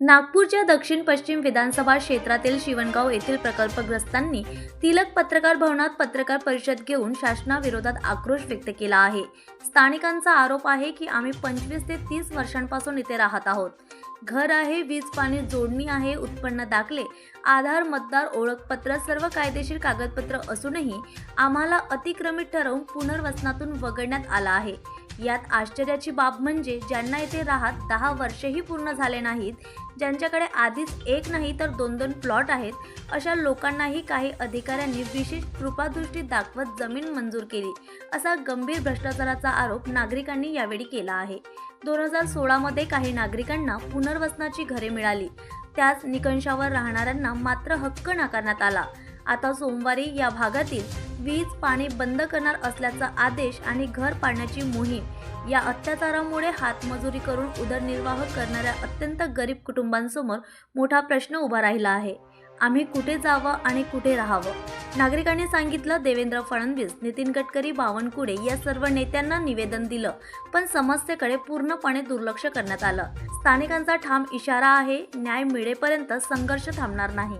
नागपूरच्या दक्षिण पश्चिम विधानसभा क्षेत्रातील शिवणगाव येथील प्रकल्पग्रस्तांनी तिलक पत्रकार भवनात पत्रकार परिषद घेऊन शासनाविरोधात आक्रोश व्यक्त केला आहे. स्थानिकांचा आरोप आहे की आम्ही पंचवीस ते तीस वर्षांपासून इथे राहत आहोत. घर आहे वीज पाणी जोडणी आहे उत्पन्न दाखले आधार मतदार ओळखपत्र सर्व कायदेशीर कागदपत्र असूनही आम्हाला अतिक्रमित ठरवून पुनर्वसनातून वगळण्यात आलं आहे. यात आश्चर्याची बाब म्हणजे ज्यांना इथे राहत दहा वर्षेही पूर्ण झाले नाहीत ज्यांच्याकडे आधीच एक नाही तर दोन दोन प्लॉट आहेत अशा लोकांनाही काही अधिकाऱ्यांनी विशेष कृपादृष्टी दाखवत जमीन मंजूर केली असा गंभीर भ्रष्टाचाराचा आरोप नागरिकांनी यावेळी केला आहे. दोन हजार सोळामध्ये काही नागरिकांना पुनर्वसनाची घरे मिळाली त्याच निकंशावर राहणाऱ्यांना मात्र हक्क नाकारण्यात आला. आता सोमवारी या भागातील वीज पाणी बंद करणार असल्याचा आदेश आणि घर पाडण्याची मोहीम. या अत्याचारामुळे हातमजुरी करून उदरनिर्वाह करणाऱ्या अत्यंत गरीब कुटुंबांसमोर मोठा प्रश्न उभा राहिला आहे. आम्ही कुठे जावं आणि कुठे राहावं? नागरिकांनी सांगितलं देवेंद्र फडणवीस नितीन गडकरी बावनकुळे या सर्व नेत्यांना निवेदन दिलं. पण समस्येकडे पूर्णपणे दुर्लक्ष करण्यात आलं. स्थानिकांचा ठाम इशारा आहे न्याय मिळेपर्यंत संघर्ष थांबणार नाही.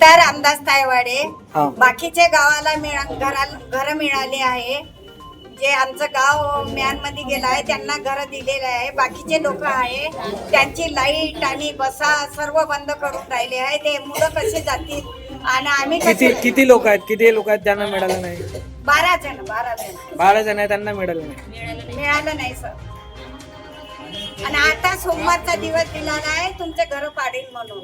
रामदास तायवाडे हा. बाकीचे गावाला मिळा घराला घर मिळाले आहे. जे आमचं गाव म्यानमध्ये गेलं आहे त्यांना घर दिलेलं आहे. बाकीचे लोक आहे त्यांची लाइट आणि बसा सर्व बंद करून राहिले आहे. ते मुलं कसे जातील? आणि आम्ही किती कसे किती लोक आहेत? किती लोक आहेत ज्यांना मिळालं नाही? बारा जण बारा जण. बारा जण आहेत त्यांना मिळालं नाही. मिळालं नाही सर. आणि आता सोमवारचा दिवस दिलेला आहे तुमचे घर पाडील म्हणून.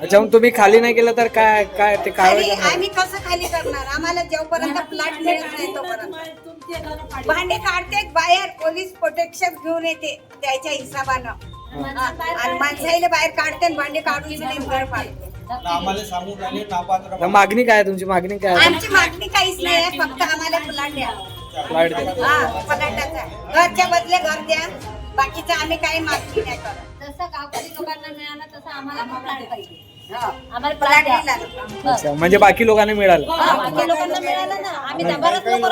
अच्छा मग तुम्ही खाली नाही केलं तर काय काय ते कारवाई करणार? आम्ही कसं खाली करणार? आम्हाला जेवपर्यंत प्लॉट मिळत नाही तोपर्यंत. भांडे काढते बाहेर पोलीस प्रोटेक्शन घेऊन येते त्याच्या हिसाबानं. हा. आणि माणसाईला बाहेर काढते आणि भांडे काढून नाही घर पाडते. आम्हाला सांगून राहिले नापात्र तर मागणी काय आहे तुमची? मागणी काय आहे? आमची मागणी काहीच नाही आहे फक्त आम्हाला प्लॉट द्या. लाइट द्या हा घरच्या बदले घर द्या. बाकीचं आम्ही काही मागणी नाही करत. जसं गावकरी लोकांना मिळालं तसं आम्हाला पण प्लॅट पाहिजे. हा. आम्हाला प्लॉट प्लॅट द्या. दिला. अच्छा म्हणजे बाकी लोकांना मिळालं. हा, बाकी लोकांना मिळालं ना. आम्ही लोक राहिलो.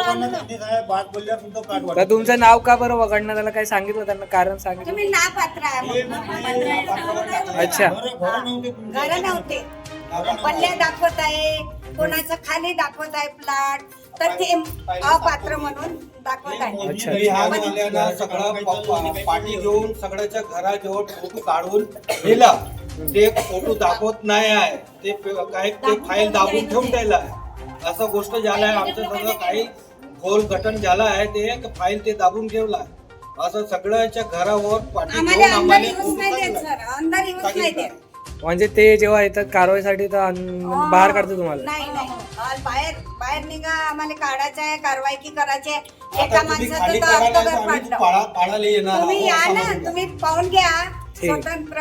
तर तुमचं नाव का बरं वगळण्यात आलं? काही सांगितलं त्यांना? कारण सांगितलं? तुम्ही ना पात्र आहे. अच्छा. घरं- नव्हते तुमचे. घर नव्हते. पल्ल्या दाखवत आहे कोणाचं खाली दाखवत आहे प्लॉट तर ते अपात्र म्हणून दाखवत आहे. अच्छा. हा सगळं प- प- पाठी घेऊन सगळ्याच्या घराजवळ फोटो काढून दिला. ते फोटो दाखवत नाही आहे. ते प- काय ते फाईल दाबून ठेवून द्यायला आहे. असं गोष्ट झालं आहे आमचं सगळं काही खोल गठन झालं आहे. ते फाईल ते दाबून ठेवला असं सगळ्याच्या घरावर पाठी घेऊन आम्हाला अंदर आम्हाला येऊच नाही देत सर. अंदर येऊच नाही देत. म्हणजे ते जेव्हा येतात कारवाईसाठी तर अन- बाहेर काढते तुम्हाला? नाही नाही. बाहेर बाहेर निघा. आम्हाला काढायचं आहे कारवाई की करायची आहे. आता एका तुम्ही माणसाचं खाली तर करायला अर्धघर आम्ही पाडलं. पाडा- पाडायला येणार तुम्ही आहोत या ना. तुम्ही पाहून घ्या. ठीक. स्वतंत्र